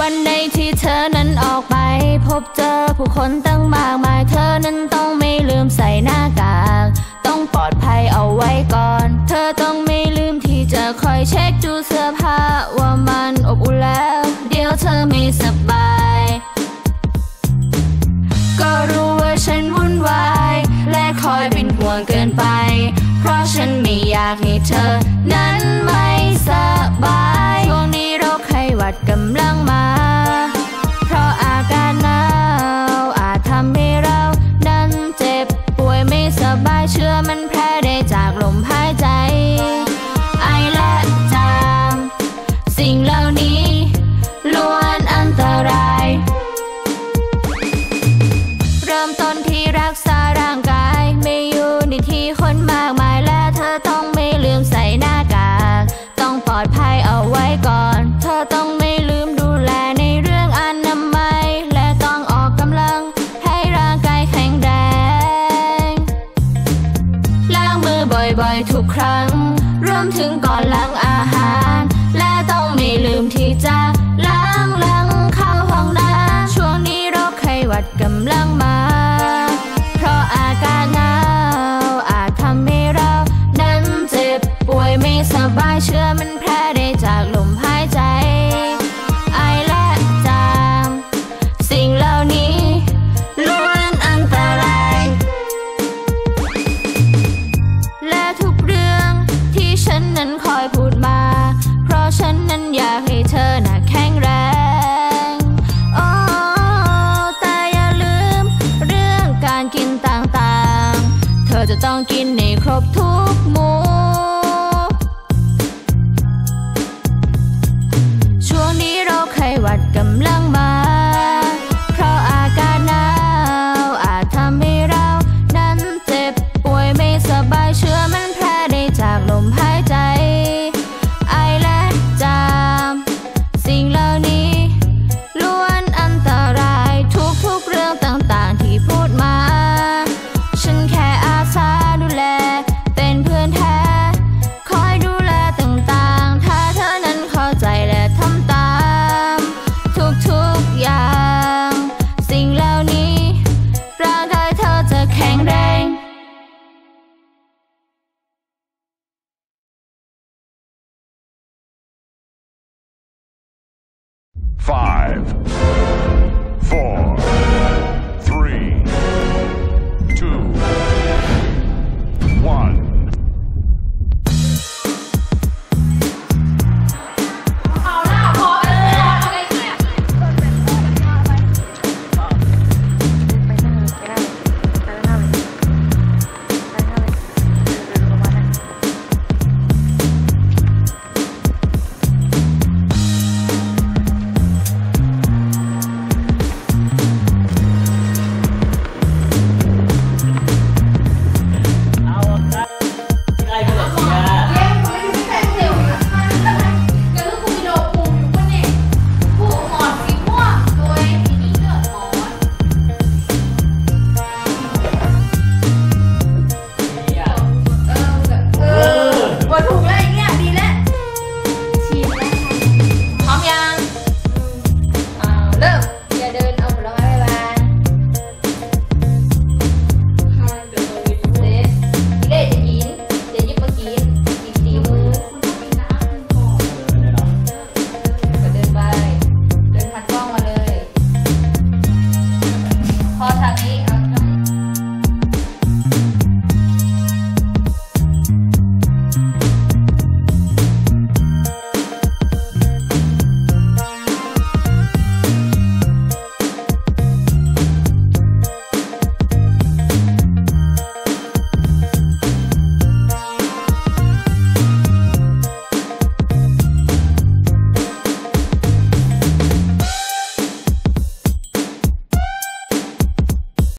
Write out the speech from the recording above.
วันใดที่เธอนั้นออกไป พบเจอผู้คนตั้งมากมายเธอนั้นต้องไม่ลืมใส่หน้ากาก ต้องปลอดภัยเอาไว้ก่อน เธอต้องไม่ลืมที่จะคอยเช็คดูเสื้อผ้าว่ามันอบอุ่นแล้ว เดี๋ยวเธอไม่สบาย ก็รู้ว่าฉันวุ่นวาย และคอยเป็นห่วงเกินไป เพราะฉันไม่อยากให้เธอ บ่อยๆ ทุกครั้ง รวมถึงก่อนล้างอาหาร และต้องไม่ลืมที่จะล้างหลังเข้าห้องน้ำช่วงนี้โรคไข้หวัดกำลังมา เพราะอากาศหนาวอาจทำให้เรา นั้นเจ็บป่วยไม่สบายเชื้อมันแพ ต้องกินในครบทุกห five, four, three,